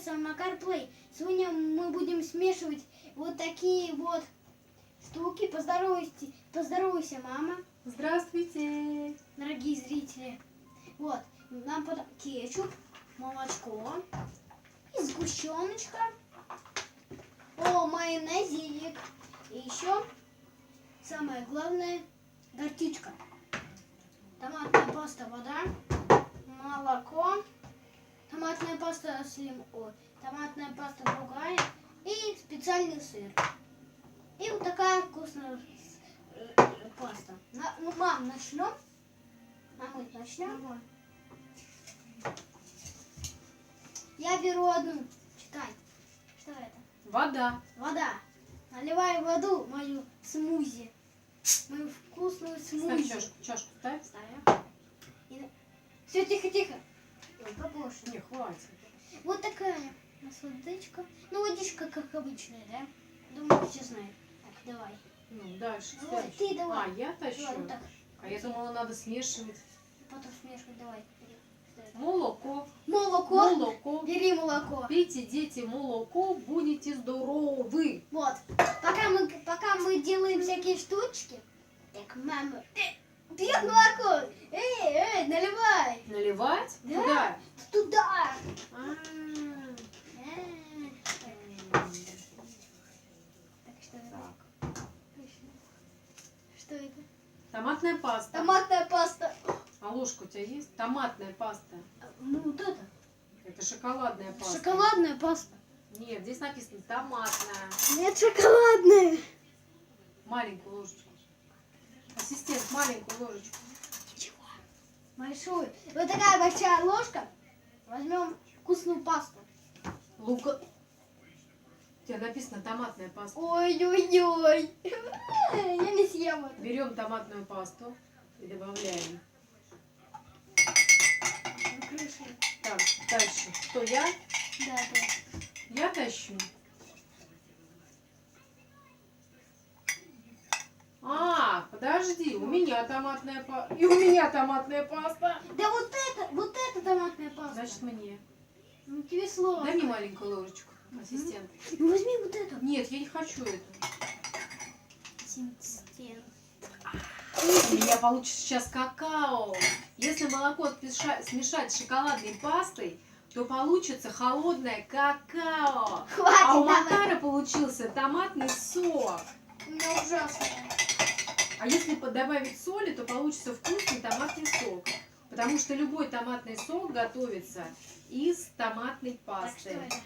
называется Макар Плей. Сегодня мы будем смешивать вот такие вот штуки. Поздоровайся, поздоровайся, мама, Здравствуйте. дорогие зрители. Вот, нам под кетчуп, молочко и сгущеночка. О, майонезик. И еще самое главное горчичка. Томатная паста, вода, молоко, паста с лим... Ой, томатная паста другая и специальный сыр. И вот такая вкусная э, паста. На- ну, мам, начнем? Мамы, начнем? Я беру одну. Читай. Что это? Вода. Вода. Наливай воду мою смузи. Мою вкусную Ставь смузи. чашку, чашку ставь. Ставим. Все, тихо, тихо. Хватит. Вот такая у нас водичка. Ну, водичка, как обычная, да? Думаю, все знают. Так, давай. Ну, дальше. Следующий. ты давай. А, я тащу. Давай, вот так. А я думала, надо смешивать. Потом смешивай, давай. Молоко. Молоко. Молоко. Бери молоко. Пейте, дети, молоко, будете здоровы. Вот. Пока мы, пока мы делаем всякие штучки. Так, мама. Э, пьет молоко. Эй, эй, наливай. Наливать? Да. Куда? Туда. А, Э, м, Так, что это? Так. Что это? Томатная паста. Томатная паста. А ложка у тебя есть? Томатная паста. Ну, вот это. Это шоколадная паста. Шоколадная паста. Нет, здесь написано томатная. Нет, шоколадная. Маленькую ложечку. Ассистент, маленькую ложечку. Большую. Вот такая большая ложка. Возьмем вкусную пасту. Лука. Тебя написано томатная паста. Ой-ой-ой. Я не съем это. Берем томатную пасту и добавляем. Так, дальше. Что я? Да, да. Я тащу. А, подожди, у меня томатная паста. И у меня томатная паста. Да вот это, вот это томатная паста. Значит, мне. Ну, тебе сложно. Дай мне маленькую ложечку, ассистент. Ну, возьми вот эту. Нет, я не хочу эту. Ассистент. У меня получится сейчас какао. Если молоко смешать с шоколадной пастой, то получится холодное какао. Хватит, А у. Макара получился томатный сок. У меня ужасно. А если добавить соли, то получится вкусный томатный сок. Потому что любой томатный сок готовится из томатной Так, пасты. это?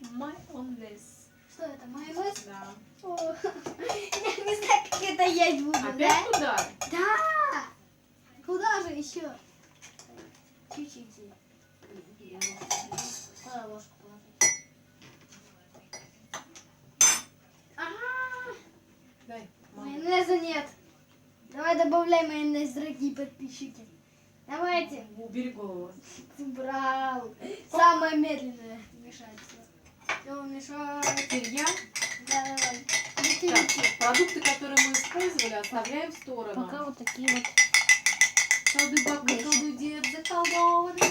Это? Майонез. Что это, майонез? Да. О, Я не знаю, как это есть буду, да? Опять туда? Да! Куда же еще? Чуть-чуть. Куда ложку положить? Ага! Дай. мама. Майонеза нет. Давай добавляй майонез, дорогие подписчики. Давайте. Убери голову. Брал. Самое медленное мешать все. Все мешать. Теперь я. Да, давай. Так, продукты, которые мы использовали, оставляем в сторону. Пока вот такие вот.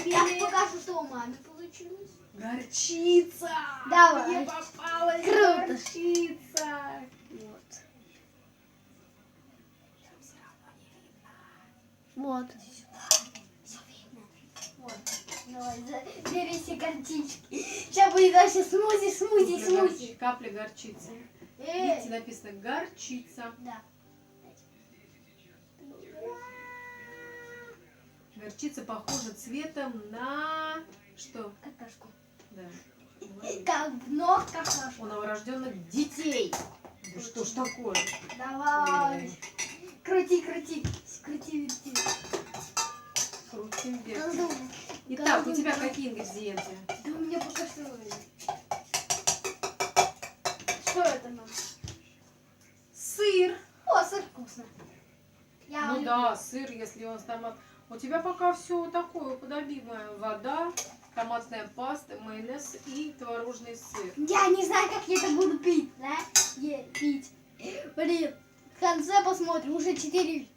Я покажу, что у мамы получилось. Горчица! Давай. Мне попалась Круто. горчица! Вот. Вот. Все видно. Вот. Давай, за- бери все картинчики. Сейчас будет вообще смузи, смузи, Капля смузи. горчи- Капля горчицы. Эй. Видите, написано горчица. Да. Горчица похожа цветом на... Что? Какашку. Да. Говно какашку. У новорожденных детей. Да что ж такое? Давай. Крути, крути. Крути, верти. Крутим вверх. Итак, у тебя какие ингредиенты? Да у меня пока что... Что это нам? Сыр. О, сыр вкусно. Я Ну люблю. да, сыр, если он с томат. У тебя пока все такое подобимое. Вода, томатная паста, майонез и творожный сыр. Я не знаю, как я это буду пить, да? Е, пить. Блин, в конце посмотрим, уже 4.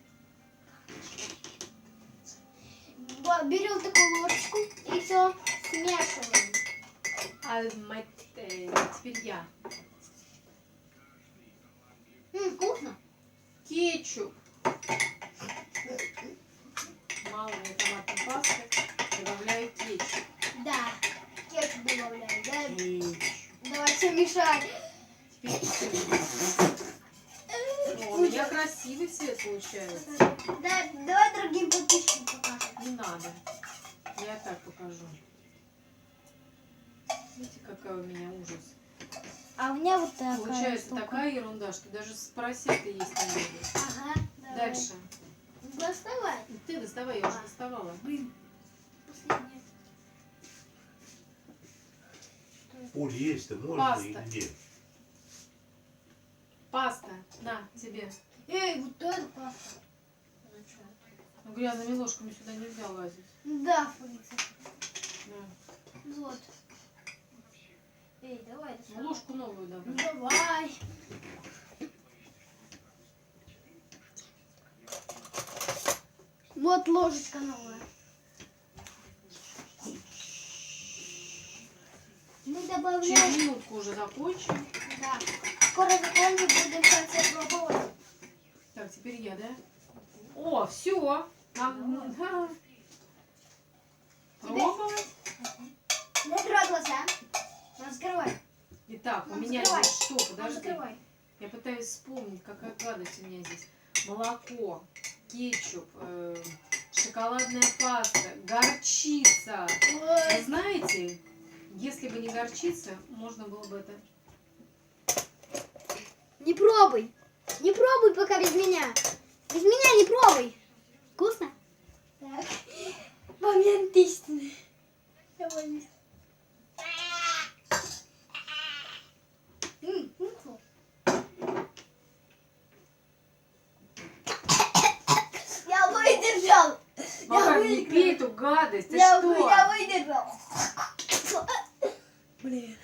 Берем такую ложечку и все смешиваем. альмете. Теперь я. М, вкусно. Кетчуп. Мало мне томатной пасты. Добавляю кетчуп. Да. Кетчуп добавляю. Да? Давай все мешать. Теперь О, у меня красивый цвет получается. Да, давай другим подписчикам. Не надо. Я так покажу. Видите, какая у меня ужас. А у меня вот такая Получается штука. такая ерунда, что даже с поросятой есть не буду. Ага. давай. Дальше. Доставай. Ты доставай, я уже доставала. Блин. Последнее. Оль, есть-то можно Паста. и где? Паста. На, тебе. Эй, вот это паста. Ну, грязными ложками сюда нельзя лазить. Да, принципе. Да. Вот. Эй, давай. Ну, ложку новую Ну, давай. давай. Вот ложечка новая. Мы Через добавляем. минутку уже закончим. Да. Скоро закончим, будем в конце пробовать. Так, теперь я, да? О, все. Пробовать. Открывай глаза. Раскрывай. Итак, у Мам, меня закрывай. здесь что? Мам, Подожди. закрывай. Я пытаюсь вспомнить, какая гадость у меня здесь. Молоко, кетчуп, э, шоколадная паста, горчица. Вы Ой. знаете, если бы не горчица, можно было бы это... Не пробуй. Не пробуй пока без меня. Без меня не пробуй. Вкусно? Так. Момент истины. Вкусно. Я выдержал. Макар, не выиграла. пей эту гадость, ты Я, что? я выдержал. Блин.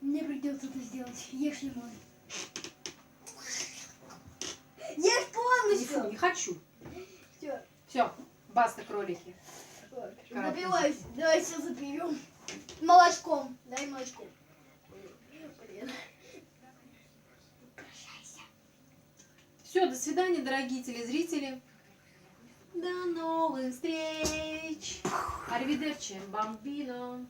Мне придется это сделать. Ешь лимон. Ешь Не, фу, полностью. не хочу. Все. Все, баста, кролики. Запивайся. Давай все запьем. Молочком. Дай молочко. Блин. Все, до свидания, дорогие телезрители. До новых встреч. Арвидерчи, бамбино.